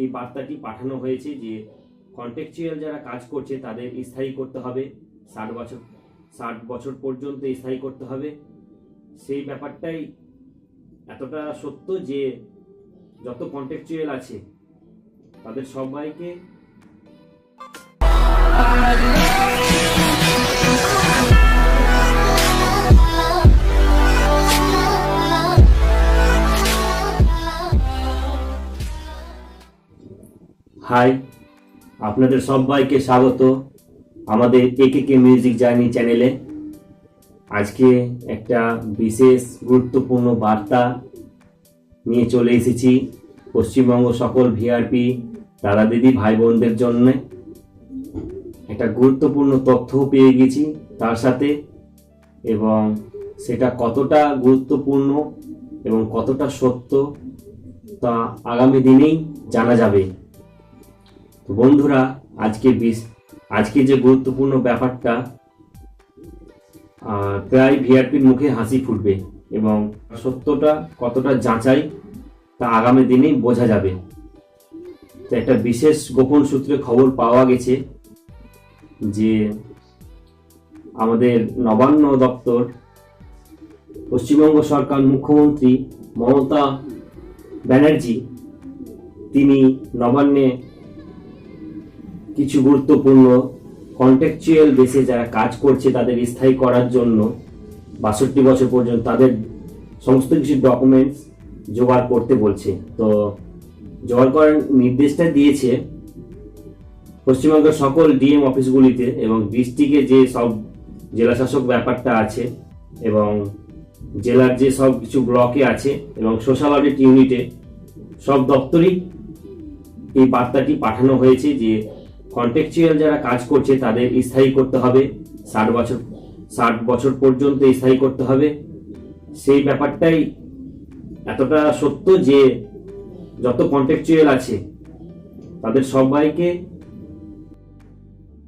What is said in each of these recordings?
এই বার্তাটি পাঠানো হয়েছে যে কন্ট্রাকচুয়াল যারা কাজ করছে তাদের স্থায়ী করতে হবে। ষাট বছর ষাট বছর পর্যন্ত স্থায়ী করতে হবে। সেই ব্যাপারটাই এতটা সত্য যে যত কন্ট্রাকচুয়াল আছে, তাদের সবাইকে হাই, আপনাদের সবাইকে স্বাগত আমাদের একে কে মিউজিক জার্নি চ্যানেলে। আজকে একটা বিশেষ গুরুত্বপূর্ণ বার্তা নিয়ে চলে এসেছি পশ্চিমবঙ্গ সকল ভিআরপি দাদা দিদি ভাই বোনদের জন্য। একটা গুরুত্বপূর্ণ তথ্য পেয়ে গেছি তার সাথে এবং সেটা কতটা গুরুত্বপূর্ণ এবং কতটা সত্য তা আগামী দিনেই জানা যাবে। তো বন্ধুরা, আজকে বিশ আজকে যে গুরুত্বপূর্ণ ব্যাপারটা প্রায় ভিআরপির মুখে হাসি ফুটবে এবং সত্যটা কতটা যাচাই তা আগামী দিনেই বোঝা যাবে। তো একটা বিশেষ গোপন সূত্রে খবর পাওয়া গেছে যে আমাদের নবান্ন দপ্তর, পশ্চিমবঙ্গ সরকার মুখ্যমন্ত্রী মমতা ব্যানার্জি, তিনি নবান্নে কিছু গুরুত্বপূর্ণ কন্ট্রাকচুয়াল বেসে যারা কাজ করছে তাদের স্থায়ী করার জন্য বাষট্টি বছর পর্যন্ত তাদের সমস্ত কিছু ডকুমেন্টস জোগাড় করতে বলছে। তো জোগাড় করার নির্দেশটা দিয়েছে পশ্চিমবঙ্গের সকল ডিএম অফিসগুলিতে এবং ডিস্ট্রিক্টে যে সব জেলাশাসক ব্যাপারটা আছে এবং জেলার যে সব কিছু ব্লকে আছে এবং সোশ্যাল অডিট ইউনিটে সব দপ্তরই এই বার্তাটি পাঠানো হয়েছে যে কন্টেকচুয়াল যারা কাজ করছে, তাদের স্থায়ী করতে হবে। ষাট বছর ষাট বছর পর্যন্ত স্থায়ী করতে হবে। সেই ব্যাপারটাই এতটা সত্য যে যত কন্টেকচুয়াল আছে, তাদের সবাইকে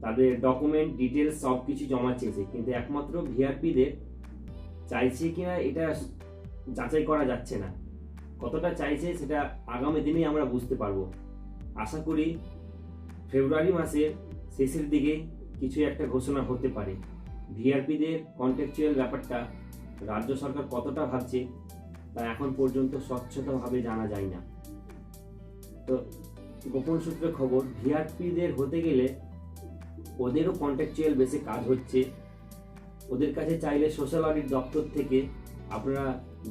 তাদের ডকুমেন্ট ডিটেলস সব কিছু জমা চেয়েছে। কিন্তু একমাত্র ভিআরপিদের চাইছে কিনা, এটা যাচাই করা যাচ্ছে না। কতটা চাইছে, সেটা আগামী দিনেই আমরা বুঝতে পারব। আশা করি ফেব্রুয়ারি মাসের শেষের দিকে কিছু একটা ঘোষণা হতে পারে। ভিআরপিদের কন্ট্রাকচুয়াল ব্যাপারটা রাজ্য সরকার কতটা ভাবছে তা এখন পর্যন্ত স্বচ্ছতাভাবে জানা যায় না। তো গোপন সূত্রে খবর, ভিআরপিদের হতে গেলে ওদেরও কন্ট্রাকচুয়াল বেসে কাজ হচ্ছে। ওদের কাছে চাইলে সোশ্যাল অডিট দপ্তর থেকে আপনারা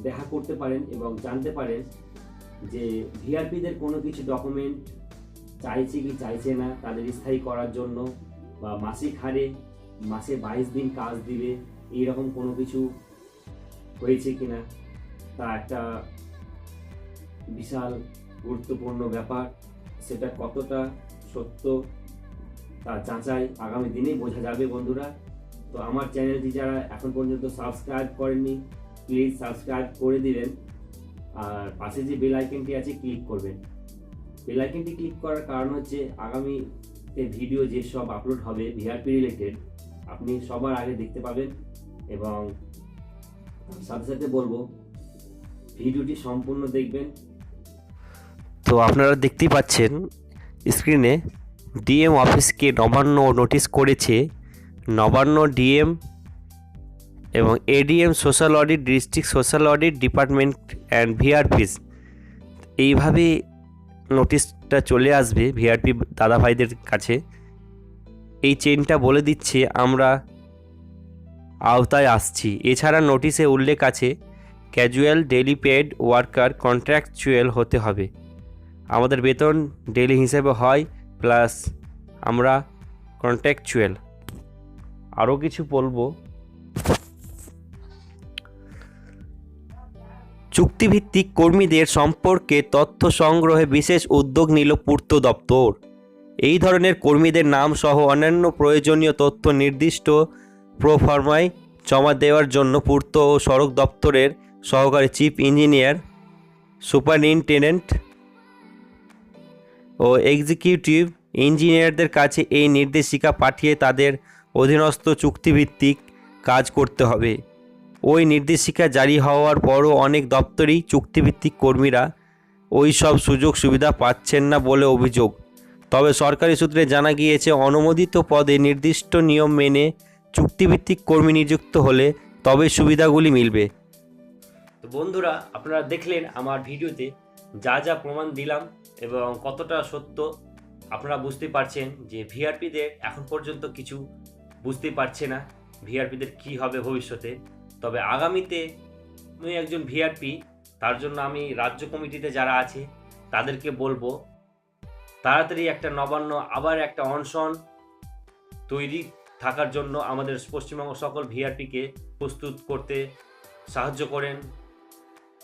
দেখা করতে পারেন এবং জানতে পারেন যে ভিআরপিদের কোনো কিছু ডকুমেন্ট চাইছে কি চাইছে না, তাদের স্থায়ী করার জন্য বা মাসিক হারে মাসে বাইশ দিন কাজ দিবে, এইরকম কোনো কিছু হয়েছে কি না? তা একটা বিশাল গুরুত্বপূর্ণ ব্যাপার, সেটা কতটা সত্য তা যাচাই আগামী দিনেই বোঝা যাবে বন্ধুরা। তো আমার চ্যানেলটি যারা এখন পর্যন্ত সাবস্ক্রাইব করেননি, প্লিজ সাবস্ক্রাইব করে দিবেন, আর পাশে যে বেল আইকনটি আছে, ক্লিক করবেন। বেল ক্লিক করার কারণ হচ্ছে আগামীতে ভিডিও যেসব আপলোড হবে ভিআরপি রিলেটেড আপনি সবার আগে দেখতে পাবেন এবং সাথে সাথে বলব ভিডিওটি সম্পূর্ণ দেখবেন। তো আপনারা দেখতেই পাচ্ছেন স্ক্রিনে ডিএম অফিসকে নবান্ন নোটিশ করেছে। নবান্ন ডিএম এবং ADM social audit district social audit department and VRPs এইভাবে নোটিশটা চলে আসবে ভিআরপি দাদা ভাইদের কাছে। এই চেনটা বলে দিচ্ছে, আমরা আওতায় আসছি। এছাড়া নোটিশে উল্লেখ আছে casual daily paid worker contractual হতে হবে। আমাদের বেতন ডেলি হিসেবে হয় প্লাস আমরা কন্ট্রাকচুয়াল আরও কিছু বলব। চুক্তিভিত্তিক কর্মীদের সম্পর্কে তথ্য সংগ্রহে বিশেষ উদ্যোগ নিল পূর্ত দপ্তর। এই ধরনের কর্মীদের নাম সহ অন্যান্য প্রয়োজনীয় তথ্য নির্দিষ্ট প্রোফার্মায় জমা দেওয়ার জন্য পূর্ত ও সড়ক দপ্তরের সহকারী চিফ ইঞ্জিনিয়ার, সুপারিনটেন্ডেন্ট ও এক্সিকিউটিভ ইঞ্জিনিয়ারদের কাছে এই নির্দেশিকা পাঠিয়ে তাদের অধীনস্থ চুক্তিভিত্তিক কাজ করতে হবে। ওই নির্দেশিকা জারি হওয়ার পরও অনেক দপ্তরেই চুক্তিভিত্তিক কর্মীরা ওই সব সুযোগ সুবিধা পাচ্ছেন না বলে অভিযোগ। তবে সরকারি সূত্রে জানা গিয়েছে, অনুমোদিত পদে নির্দিষ্ট নিয়ম মেনে চুক্তিভিত্তিক কর্মী নিযুক্ত হলে তবে সুবিধাগুলি মিলবে। তো বন্ধুরা, আপনারা দেখলেন আমার ভিডিওতে যা যা প্রমাণ দিলাম এবং কতটা সত্য। আপনারা বুঝতে পারছেন যে ভিআরপিদের এখন পর্যন্ত কিছু বুঝতে পারছে না। ভিআরপিদের কি হবে ভবিষ্যতে? তবে আগামীতে আমি একজন ভিআরপি তার জন্য আমি রাজ্য কমিটিতে যারা আছে, তাদেরকে বলব, তাড়াতাড়ি একটা নবান্ন, আবার একটা অনশন তৈরি থাকার জন্য আমাদের পশ্চিমবঙ্গ সকল ভিআরপিকে প্রস্তুত করতে সাহায্য করেন।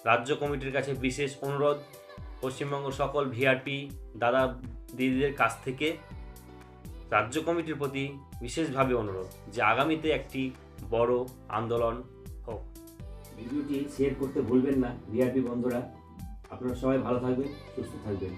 রাজ্য কমিটির কাছে বিশেষ অনুরোধ, পশ্চিমবঙ্গ সকল ভিআরপি দাদা দিদিদের কাছ থেকে রাজ্য কমিটির প্রতি বিশেষভাবে অনুরোধ যে আগামীতে একটি বড় আন্দোলন ভিডিওটি শেয়ার করতে ভুলবেন না ভিআরপি বন্ধুরা। আপনারা সবাই ভালো থাকবেন সুস্থ থাকবেন।